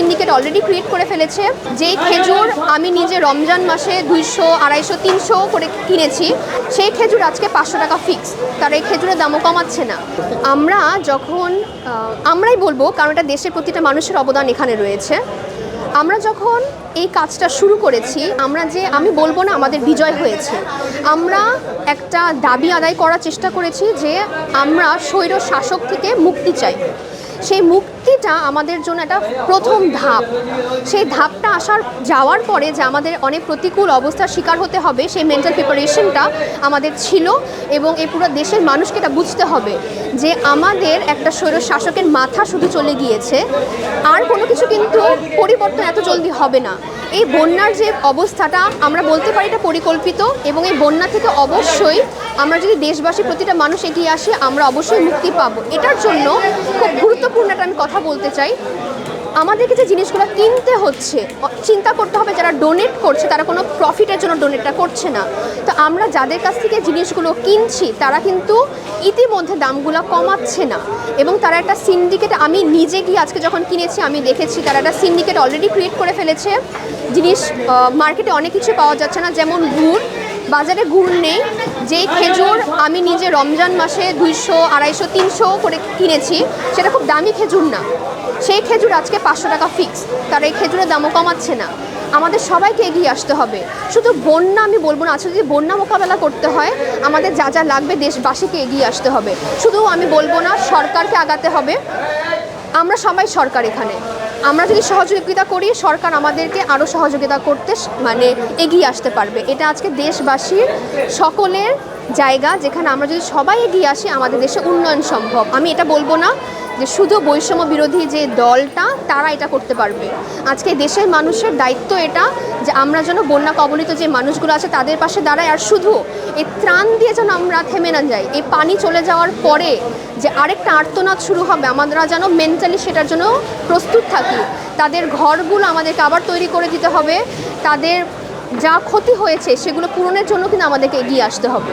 Syndicate already create করে ফেলেছে যেই খেজুর আমি নিজে রমজান মাসে দুইশো, আড়াইশো, তিনশো করে কিনেছি, সেই খেজুর আজকে পাঁচশো টাকা ফিক্স তার এই খেজুরের দামও কমাচ্ছে না। আমরা যখন আমরাই বলব, কারণ এটা দেশের প্রতিটা মানুষের অবদান এখানে রয়েছে। আমরা যখন এই কাজটা শুরু করেছি, আমরা যে, আমি বলব না আমাদের বিজয় হয়েছে। আমরা একটা দাবি আদায় করার চেষ্টা করেছি যে আমরা স্বৈর শাসক থেকে মুক্তি চাই। সেই মুক্তিটা আমাদের জন্য একটা প্রথম ধাপ। সেই ধাপটা আসার, যাওয়ার পরে যে আমাদের অনেক প্রতিকূল অবস্থার শিকার হতে হবে, সেই মেন্টাল প্রিপারেশনটা আমাদের ছিল এবং এই পুরো দেশের মানুষকে এটা বুঝতে হবে যে আমাদের একটা স্বৈর শাসকের মাথা শুধু চলে গিয়েছে। আর কোনো কিছু কিন্তু পরিবর্তন এত জলদি হবে না। এই বন্যার যে অবস্থাটা, আমরা বলতে পারি এটা পরিকল্পিত এবং এই বন্যা থেকে অবশ্যই আমরা যদি দেশবাসী প্রতিটা মানুষ এগিয়ে আসে, আমরা অবশ্যই মুক্তি পাবো। এটার জন্য খুব গুরুত্বপূর্ণ একটা আমি কথা বলতে চাই। আমাদেরকে যে জিনিসগুলো কিনতে হচ্ছে। চিন্তা করতে হবে যারা ডোনেট করছে, তারা কোনো প্রফিটের জন্য ডোনেটটা করছে না। তো আমরা যাদের কাছ থেকে জিনিসগুলো কিনছি, তারা কিন্তু ইতিমধ্যে দামগুলো কমাচ্ছে না। এবং তারা একটা সিন্ডিকেট আমি নিজে গিয়ে আজকে যখন কিনেছি, আমি দেখেছি তারা একটা সিন্ডিকেট অলরেডি ক্রিয়েট করে ফেলেছে। জিনিস মার্কেটে অনেক কিছু পাওয়া যাচ্ছে না, যেমন গুড়। বাজারে গুড় নেই। যেই খেজুর আমি নিজে রমজান মাসে দুইশো, আড়াইশো, তিনশো করে কিনেছি, সেটা খুব দামি খেজুর না। সেই খেজুর আজকে পাঁচশো টাকা ফিক্স তার এই খেজুরের দামও কমাচ্ছে না। আমাদের সবাইকে এগিয়ে আসতে হবে। শুধু বন্যা আমি বলব না, আজকে যদি বন্যা মোকাবেলা করতে হয়, আমাদের যা যা লাগবে দেশবাসীকে এগিয়ে আসতে হবে। শুধু আমি বলব না, সরকারকে আগাতে হবে। আমরা সবাই সরকার এখানে। আমরা যদি সহযোগিতা করি, সরকার আমাদেরকে আরও সহযোগিতা করতে মানে এগিয়ে আসতে পারবে। এটা আজকে দেশবাসীর, সকলের জায়গা যেখানে আমরা যদি সবাই এগিয়ে আসি, আমাদের দেশে উন্নয়ন সম্ভব। আমি এটা বলব না যে শুধু বৈষম্য বিরোধী যে দলটা, তারা এটা করতে পারবে। আজকে দেশের মানুষের দায়িত্ব এটা যে আমরা যেন বন্যা কবলিত যে মানুষগুলো আছে, তাদের পাশে দাঁড়ায়। আর শুধু এই ত্রাণ দিয়ে যেন আমরা থেমে না যাই, এই পানি চলে যাওয়ার পরে যে আরেকটা আর্তনাদ শুরু হবে, আমরা যেন মেন্টালি সেটার জন্য প্রস্তুত থাকি। তাদের ঘরগুলো আমাদেরকে আবার তৈরি করে দিতে হবে। তাদের যা ক্ষতি হয়েছে, সেগুলো পূরণের জন্য কিন্তু আমাদেরকে এগিয়ে আসতে হবে।